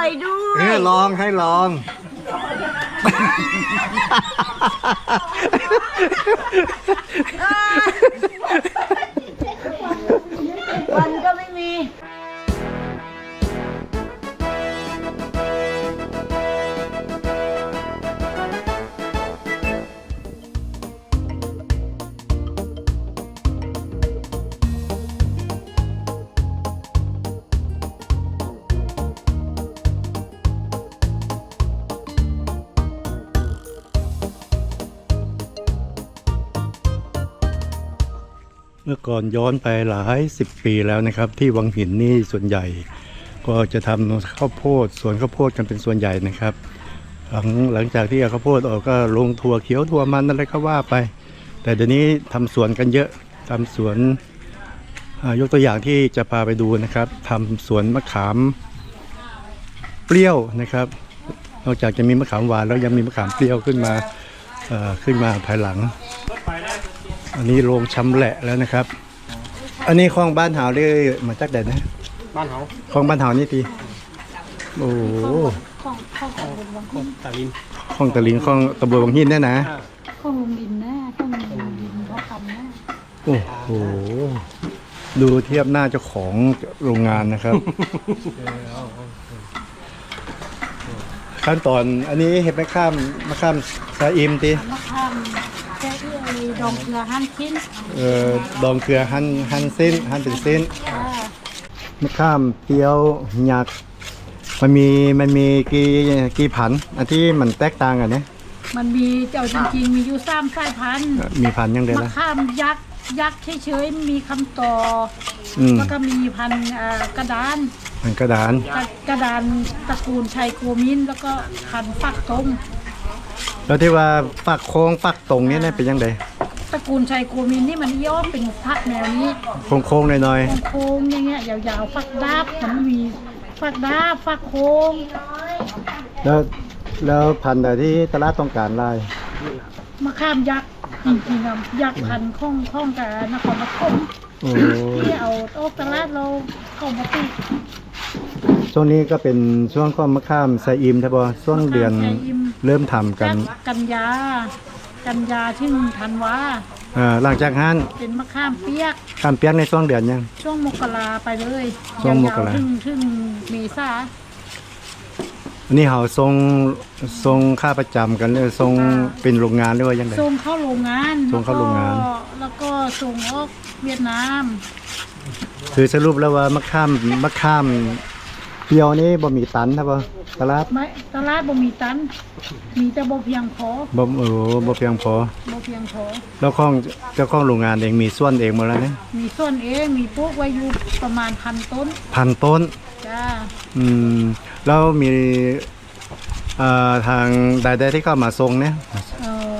ร่อยด้วเอยอลองให้ลอง มื่อก่อนย้อนไปหลายสิบปีแล้วนะครับ ที่วังหินนี่ส่วนใหญ่ ก็จะทำข้าวโพดสวนข้าวโพดกันเป็นส่วนใหญ่นะครับ หลังหลังจากที่เอาข้าวโพดออกก็ลงถั่วเขียวถั่วมันอะไรก็ว่าไป แต่เดี๋ยวนี้ทำสวนกันเยอะทำสวนยกตัวอย่างที่จะพาไปดูนะครับทำสวนมะขามเปรี้ยวนะครับ นอกจากจะมีมะขามหวานแล้วยังมีมะขามเปรี้ยวขึ้นมาขึ้นมาภายหลัง อันนี้โรงชำแหละแล้วนะครับ อันนี้คลองบ้านหาวเลยมาจากไหนนะ บ้านเขาคลองบ้านหาวนี่ทีโอ้โหของของของบนวังหินตาลินคลองตะลิงคลองตะบัวบางหินเนี่ยนะ ของลุงดินหน้าของลุงดินเขาทำหน้าโอ้โห ดูเทียบหน้าเจ้าของโรงงานนะครับ ขั้นตอนอันนี้เห็ดมะข้ามมะข้ามซาอิมตีมะขาม แก้เอื้อยดองเกลือหั่นชิ้นเอ่อดองเกลือหั่นหั่นเส้นหั่นเป็นเส้นจ้ามะข้ามเปรี้ยวหยักมันมีมันมีกี่กี่พันธุ์อันที่มันแตกต่างกันเนี่ยมันมีเจ้าจริงๆมีอยู่สามสายพันธุ์มีพันธุ์ยังไงมะล่ะขามยักษ์ยักษ์เฉยๆมีคำต่ออืมแล้วก็มีพันธุ์เอ่อกระดานมันกระดานกระกระดานตระกูลชัยโกมินแล้วก็พันธุ์ฟักตรง แล้วที่ว่าฝักโค้งฝักตรงเนี่ยนะเป็นยังไงตระกูลชัยโกมินนี่มันย่อมเป็นพักแนวนี้โค้งโค้งๆหน่อยโค้งๆอย่างเงี้ยยาวๆฟักดาบมันมีฟักดาบฟักโค้งๆแล้วแล้วพันธุ์ใดที่ตลาดต้องการไล่มะขามยักษ์จริงๆอะยักษ์พันธุ์ข้องข้องกับนครปฐมโอ้ที่เอาออกตลาดเราเข้ามาติดช่วงนี้ก็เป็นช่วงข้อมะข้ามไซอิมใช่ป่ะช่วงเดือนมะขามไซอิม เริ่มทำกันจากกันยา กันยาถึงธันวาอ่าหลังจากนั้นเป็นมะขามเปียก ข้ามเปียกในช่วงเดือนยัง ช่วงมกราไปเลยช่วงมกรายาวๆถึงถึงเมษาอันนี้เขาทรงทรงค่าประจำกันเลยทรงเป็นโรงงานหรือว่ายังไง ส่งเข้าโรงงานส่งเข้าโรงงาน แล้วก็แล้วก็ส่งออกเวียดนาม คือสรุปแล้วว่ามะข้ามมะข้ามเปรียวนี่บ่มีตันครับบ่ตลาดไม่ตลาดบ่มีตัน มีแต่บ่เพียงพอบ่โอ้บ่เพียงพอบ่เพียงพอ แล้วข้องเจ้าของโรงงานเองมีส่วนเองหมดแล้วเนี่ยมีส่วนเองมีปลูกไว้อยู่ประมาณพันต้นพันต้น จ้าอืม แล้วมีเอ่อทางใดๆที่เข้ามาทรงเนี่ย เอ่อ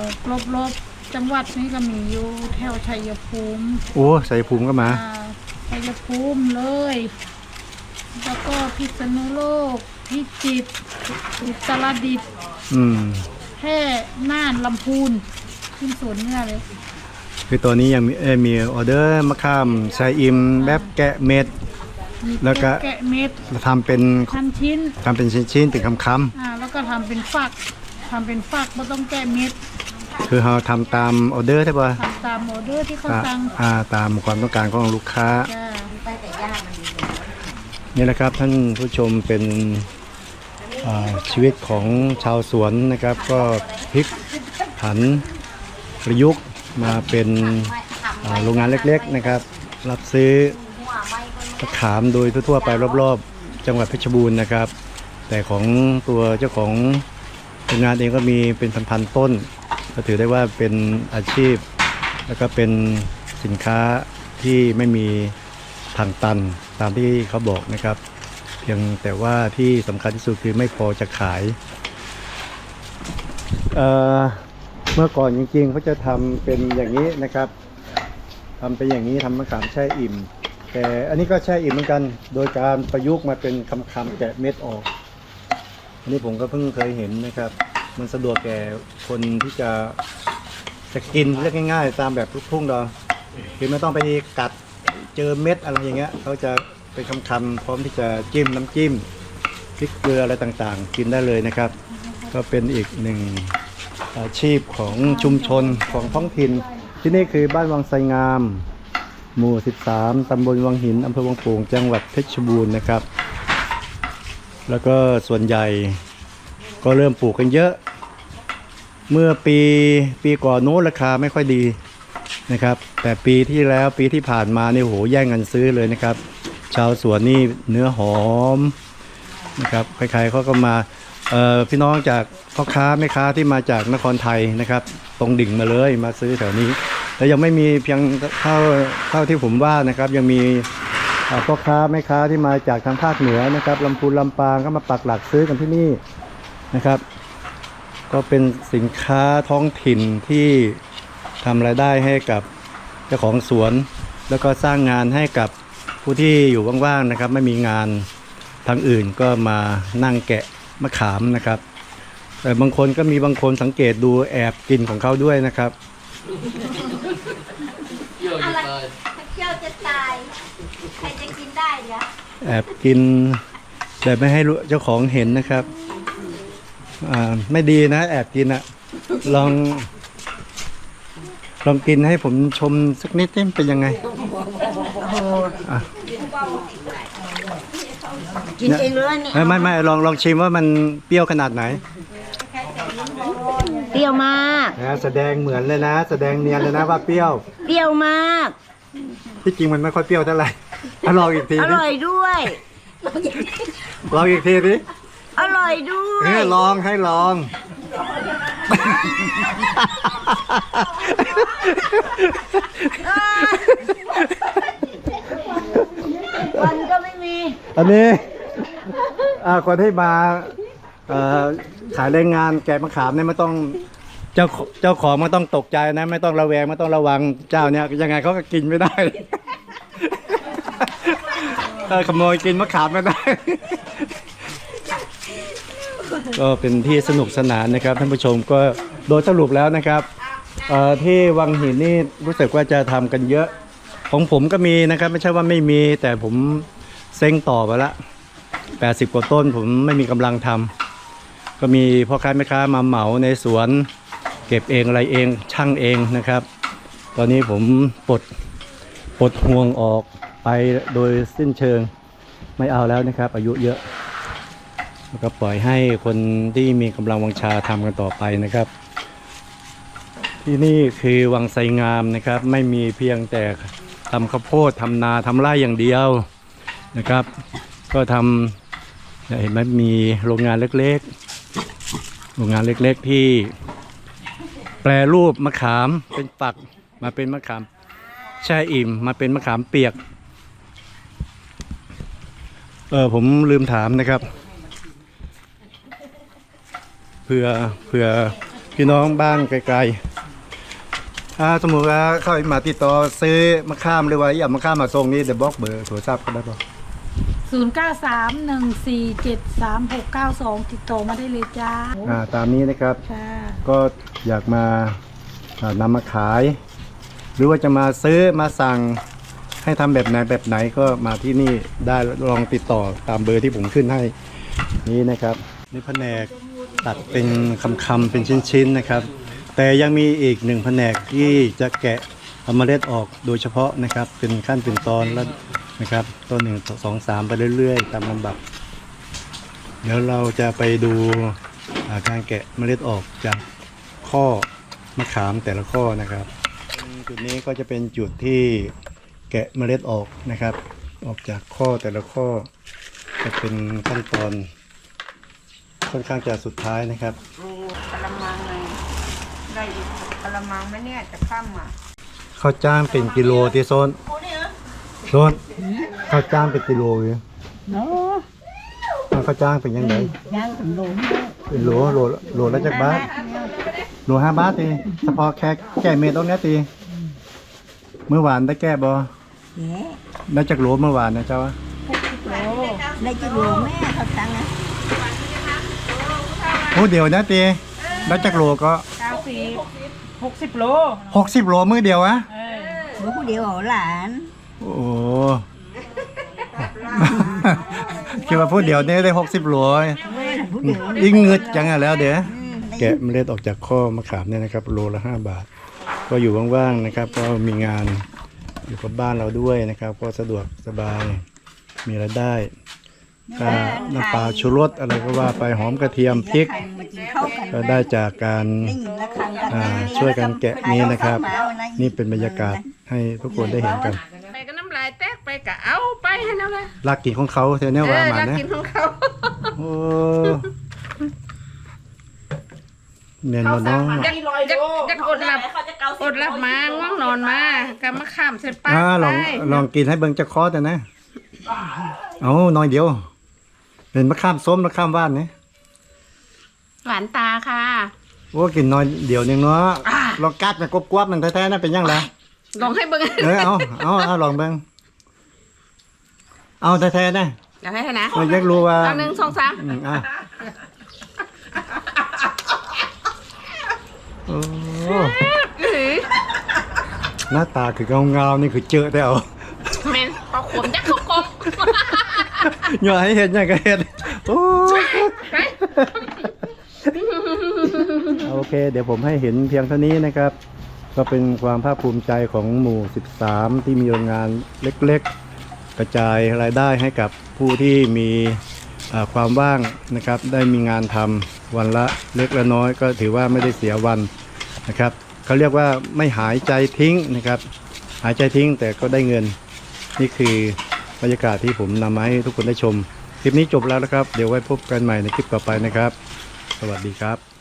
รอบๆจังหวัดนี้ก็มีอยู่แถวชัยภูมิโอ้ใส่ภูมิก็มา อ่าชัยภูมิเลย แล้วก็พิษณุโลก พิจิตรอุตรดิตถ์อืม แพร่น่านลำพูนขึ้นสวนเนื้อเลย คือตัวนี้ยังมีเอ่อมีออเดอร์มะข้ามไซอิมแบบแกะเม็ด มีแล้วก็ แกะเม็ดทำเป็นพันชิ้น ทำเป็นชิ้นๆเป็นคำอ่า แล้วก็ทำเป็นฝักทำเป็นฝักไม่ต้องแกะเม็ดๆคือเราทำตามออเดอร์ใช่ป่ะทำตามออเดอร์ที่เขาตาสั่งอ่าตามความต้องการของลูกค้า จ้า นี่นะครับท่านผู้ชมเป็นชีวิตของชาวสวนนะครับ ก็พลิกผันประยุกต์มาเป็นโรงงานเล็กๆนะครับ รับซื้อมะขามโดยทั่วๆไปรอบๆ จังหวัดเพชรบูรณ์นะครับ แต่ของตัวเจ้าของโรงงานเองก็มีเป็นพันๆต้น ก็ถือได้ว่าเป็นอาชีพ แล้วก็เป็นสินค้าที่ไม่มี ทางตันตามที่เขาบอกนะครับ เพียงแต่ว่าที่สำคัญที่สุดคือไม่พอจะขายเเมื่อก่อนจริงๆเขาจะทำเป็นอย่างนี้นะครับทำเป็นอย่างนี้ทำมะขามแช่อิ่ม แต่อันนี้ก็แช่อิ่มเหมือนกัน โดยการประยุกต์มาเป็นคำๆแกะเม็ดออก อันนี้ผมก็เพิ่งเคยเห็นนะครับ มันสะดวกแก่คนที่จะจะกินเรียกง่าย ๆ ตามแบบลูกทุ่งเราคือไม่ต้องไปกัด เจอเม็ดอะไรอย่างเงี้ยเขาจะเป็นคำๆพร้อมที่จะจิ้มน้ำจิ้มพริกเกลืออะไรต่างๆ กินได้เลยนะครับ ก็เป็นอีกหนึ่งอาชีพของชุมชนของท้องถิ่น ที่นี่คือบ้านวังไสงาม หมู่ 13 ตำบลวังหิน อำเภอวังโป่ง จังหวัดเพชรบูรณ์นะครับ แล้วก็ส่วนใหญ่ก็เริ่มปลูกกันเยอะ เมื่อปีปีก่อนโน้นราคาไม่ค่อยดี นะครับ แต่ปีที่แล้วปีที่ผ่านมานี่โหแย่งกันซื้อเลยนะครับ ชาวสวนนี่เนื้อหอมนะครับใครๆเขาก็มาพี่น้องจากพ่อค้าแม่ค้าที่มาจากนครไทยนะครับ ตรงดิ่งมาเลยมาซื้อแถวนี้ แต่ยังไม่มีเพียงเท่าเท่าที่ผมว่านะครับ ยังมีพ่อค้าแม่ค้าที่มาจากทางภาคเหนือนะครับลำพูนลำปางก็มาปักหลักซื้อกันที่นี่นะครับ ก็เป็นสินค้าท้องถิ่นที่ ทำรายได้ให้กับเจ้าของสวน แล้วก็สร้างงานให้กับผู้ที่อยู่ว่างๆนะครับ ไม่มีงานทางอื่นก็มานั่งแกะมะขามนะครับ แต่บางคนก็มีบางคนสังเกตดูแอบกินของเขาด้วยนะครับอะไรถ้าเที่ยวจะตายใครจะกินได้เนี่ยแอบกินแต่ไม่ให้รู้เจ้าของเห็นนะครับ อ่าไม่ดีนะ แอบกินอะลอง ลองกินให้ผมชมสักนิดนี่เป็นยังไงอะกินเองเลยเนี่ยไม่ไม่ไม่ลองลองชิมว่ามันเปรี้ยวขนาดไหนเปรี้ยวมาก นะแสดงเหมือนเลยนะ แสดงเนียนเลยนะว่าเปรี้ยว เปรี้ยวมาก ที่จริงมันไม่ค่อยเปรี้ยวเท่าไหร่อะลองอีกทีอดิร่อยด้วย ลองอีกทีดิอร่อยด้วเอยอลองให้ลอง วันก็ไม่มี อันนี้อ่าคนที่มาเอ่อขายแรงงานแกะมะขามเนี่ยไม่ต้องเจ้าเจ้าของไม่ต้องตกใจนะ ไม่ต้องระแวงไม่ต้องระวังเจ้าเนี่ยยังไงเขาก็กินไม่ได้ถ้าขโมยกินมะขามไม่ได้ ก็เป็นที่สนุกสนานนะครับท่านผู้ชมก็โดยสรุปแล้วนะครับที่วังหินนี่รู้สึกว่าจะทำกันเยอะ ของผมก็มีนะครับไม่ใช่ว่าไม่มี แต่ผมเซ็งต่อไปละ 80 กว่าต้นผมไม่มีกำลังทำก็มีพ่อค้าแม่ค้ามาเหมาในสวน เก็บเองอะไรเองช่างเองนะครับ ตอนนี้ผมปลดปลดห่วงออกไปโดยสิ้นเชิงไม่เอาแล้วนะครับ อายุเยอะ แล้วก็ปล่อยให้คนที่มีกำลังวังชาทำกันต่อไปนะครับ ที่นี่คือวังไสงามนะครับ ไม่มีเพียงแต่ทำข้าวโพดทำนาทำไร่อย่างเดียวนะครับ ก็ทำเนี่ยเห็นไหมมีโรงงานเล็กๆ โรงงานเล็กๆที่แปรรูปมะขามเป็นฝักมาเป็นมะขามแช่อิ่มมาเป็นมะขามเปียก เออผมลืมถามนะครับ เผื่อเผื่อพี่น้องบ้านไกลๆถ้าสมมติว่าเขามาติดต่อซื้อมะขามหรือว่าอยากมะขามมาส่งนี่เดี๋ยวบอกเบอร์โทรศัพท์ก็ได้ป่ะศูนย์เก้าสามหนึ่งสี่เจ็ดสามหกเก้าสองติดต่อมาได้เลยจ้าอ่าตามนี้นะครับ ค่ะก็อยากมาอ่านำมาขาย หรือว่าจะมาซื้อมาสั่งให้ทำแบบไหนแบบไหนก็มาที่นี่ได้ลองติดต่อตามเบอร์ที่ผมขึ้นให้นี่นะครับนี่แผนก ตัดเป็นคำๆเป็นชิ้นๆนะครับ แต่ยังมีอีกหนึ่งแผนกที่จะแกะเอาเมล็ดออกโดยเฉพาะนะครับ เป็นขั้นเป็นตอนแล้วนะครับต้นหนึ่งสองสามไปเรื่อยๆ ตามลำดับ เดี๋ยวเราจะไปดูการแกะเมล็ดออกจากข้อมะขามแต่ละข้อนะครับ จุดนี้ก็จะเป็นจุดที่แกะเมล็ดออกนะครับ ออกจากข้อแต่ละข้อจะเป็นขั้นตอน ค่อนข้างจะสุดท้ายนะครับกระมังไงได้อีกกระมังไหมเนี่ยจะข้ามมาข้าวจ้างเป็นกิโลที่โซนโซนข้าวจ้างเป็นกิโลอยู่เนาะข้าวจ้างเป็นยังไงย่างถึงโลมเป็นโหลโหลโหลละจากบาทโหลห้าบาทตีเฉพาะแค่แก้เม็ดตรงเนี้ยตีเมื่อวานได้แก้บอแย่ได้จากโหลเมื่อวานนะเจ้าโลได้จะโลแม่เขาตังค์นะ โอ้เดี๋ยวนะตีได้จากโหลก็เก้าสิบหกสิบโลหกสิบโหลมือเดียวอะเออหนูผู้เดียวเหรอหลานโอ้โหคิดว่าพูดเดียวนี้ได้หกสิบโลอีกเงืดจังอะแล้วเดี๋ยวแกะเมล็ดออกจากข้อมะขามเนี่ยนะครับ โลละห้าบาท ก็อยู่ว่างๆนะครับ ก็มีงานอยู่กับบ้านเราด้วยนะครับ ก็สะดวกสบายมีรายได้ ก็น้ำปลาชูรสอะไรก็ว่าไปหอมกระเทียมพริกก็ได้จากการอ่าช่วยกันแกะนี้นะครับ นี่เป็นบรรยากาศให้ทุกคนได้เห็นกัน ไปก็น้ำลายแตกไปก็เอาไปให้นั่นแหละรักกินของเขาเทเนี่ยเอว่าอมารักนะกินของเขาโอ้เนียนมาเนาะจะจะจะอดหลับอดหลับมาง่วงนอนมาก็มาข้ามเสร็จปากอ่าลองไปลองกินให้เบิ่งจะคอแต่นะ เอาหน่อยเดียว เป็นมะขามส้มมะขามหว่านเนี่ยหวานตาค่ะ โอ้กินน้อยเดียวนึงเนาะลองกัดมันกวบๆมันแท้ๆนะเป็นยังไงลองให้เบิ่งเออเอาเอาเอาลองเบิ่งเอาแท้ๆนะอยากให้นะเราอยากรู้ว่าเอาหนึ่งสองสามอืมอะโอ้อื้อหน้าตาคือเงาๆนี่คือเจอแต่เอาแม่นพอขมจักทุกกบ อย่าให้เห็นอย่างก็เห็นโอ้โอเค เดี๋ยวผมให้เห็นเพียงเท่านี้นะครับ ก็เป็นความภาคภูมิใจของหมู่ 13 ที่มีโรงงานเล็กๆ กระจายรายได้ให้กับผู้ที่มีอ่าความว่างนะครับ ได้มีงานทำวันละเล็กละน้อย ก็ถือว่าไม่ได้เสียวันนะครับเขาเรียกว่าไม่หายใจทิ้งนะครับ หายใจทิ้งแต่ก็ได้เงิน นี่คือ บรรยากาศที่ผมนำมาให้ทุกคนได้ชม คลิปนี้จบแล้วนะครับ เดี๋ยวไว้พบกันใหม่ในคลิปต่อไปนะครับ สวัสดีครับ